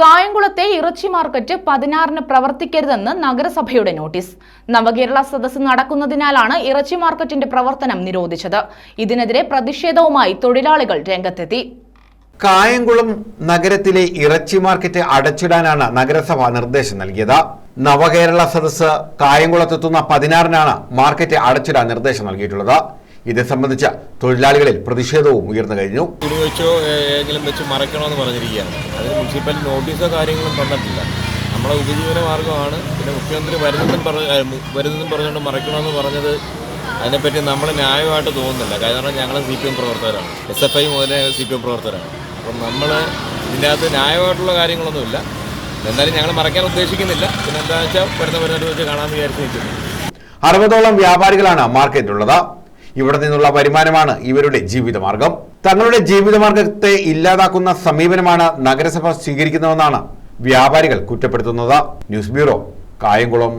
കായംകുളത്തെ ഇറച്ചി മാർക്കറ്റ് പതിനാറിന് പ്രവർത്തിക്കരുതെന്ന് നഗരസഭയുടെ നോട്ടീസ്. നവകേരള സദസ്സ് നടക്കുന്നതിനാലാണ് ഇറച്ചി മാർക്കറ്റിന്റെ പ്രവർത്തനം നിരോധിച്ചത്. ഇതിനെതിരെ പ്രതിഷേധവുമായി തൊഴിലാളികൾ രംഗത്തെത്തി. കായംകുളം നഗരത്തിലെ ഇറച്ചി മാർക്കറ്റ് അടച്ചിടാനാണ് നഗരസഭ നിർദ്ദേശം നൽകിയത്. നവകേരള സദസ്സ് കായംകുളത്തെത്തുന്ന പതിനാറിനാണ് മാർക്കറ്റ് അടച്ചിടാൻ നിർദ്ദേശം നൽകിയിട്ടുള്ളത്. ഇത് സംബന്ധിച്ച തൊഴിലാളികളിൽ പ്രതിഷേധവും ഉയർന്നു കഴിഞ്ഞു. തുണി വെച്ചോ ഏതെങ്കിലും വെച്ച് മറയ്ക്കണമെന്ന് പറഞ്ഞിരിക്കുകയാണ്. അതിന് മുനിസിപ്പൽ നോട്ടീസോ കാര്യങ്ങളും തന്നിട്ടില്ല. നമ്മളെ ഉപജീവന മാർഗമാണ് പിന്നെ മുഖ്യമന്ത്രി വരുന്നതും പറഞ്ഞ വരുന്നതും പറഞ്ഞുകൊണ്ട് മറയ്ക്കണമെന്ന് പറഞ്ഞത് അതിനെപ്പറ്റി നമ്മൾ ന്യായമായിട്ട് തോന്നുന്നില്ല. കാരണം ഞങ്ങൾ സി പി എം പ്രവർത്തകരാണ്. എസ് എഫ് ഐ മുതലേ സി പി എം പ്രവർത്തകരാണ്. അപ്പം നമ്മൾ ഇതിന്റെ അകത്ത് ന്യായമായിട്ടുള്ള കാര്യങ്ങളൊന്നുമില്ല. എന്തായാലും ഞങ്ങൾ മറയ്ക്കാൻ ഉദ്ദേശിക്കുന്നില്ല. പിന്നെ എന്താണെന്ന് വെച്ചാൽ വരുന്ന വരുന്നവരെ വെച്ച് കാണാമെന്ന് വിചാരിച്ചു നിൽക്കുന്നു. അറുപതോളം വ്യാപാരികളാണ് മാർക്കറ്റിലുള്ളത്. ഇവിടെ നിന്നുള്ള വരുമാനമാണ് ഇവരുടെ ജീവിതമാർഗം. തങ്ങളുടെ ജീവിതമാർഗത്തെ ഇല്ലാതാക്കുന്ന സമീപനമാണ് നഗരസഭ സ്വീകരിക്കുന്നതെന്നാണ് വ്യാപാരികൾ കുറ്റപ്പെടുത്തുന്നത്. News bureau Kayamkulam.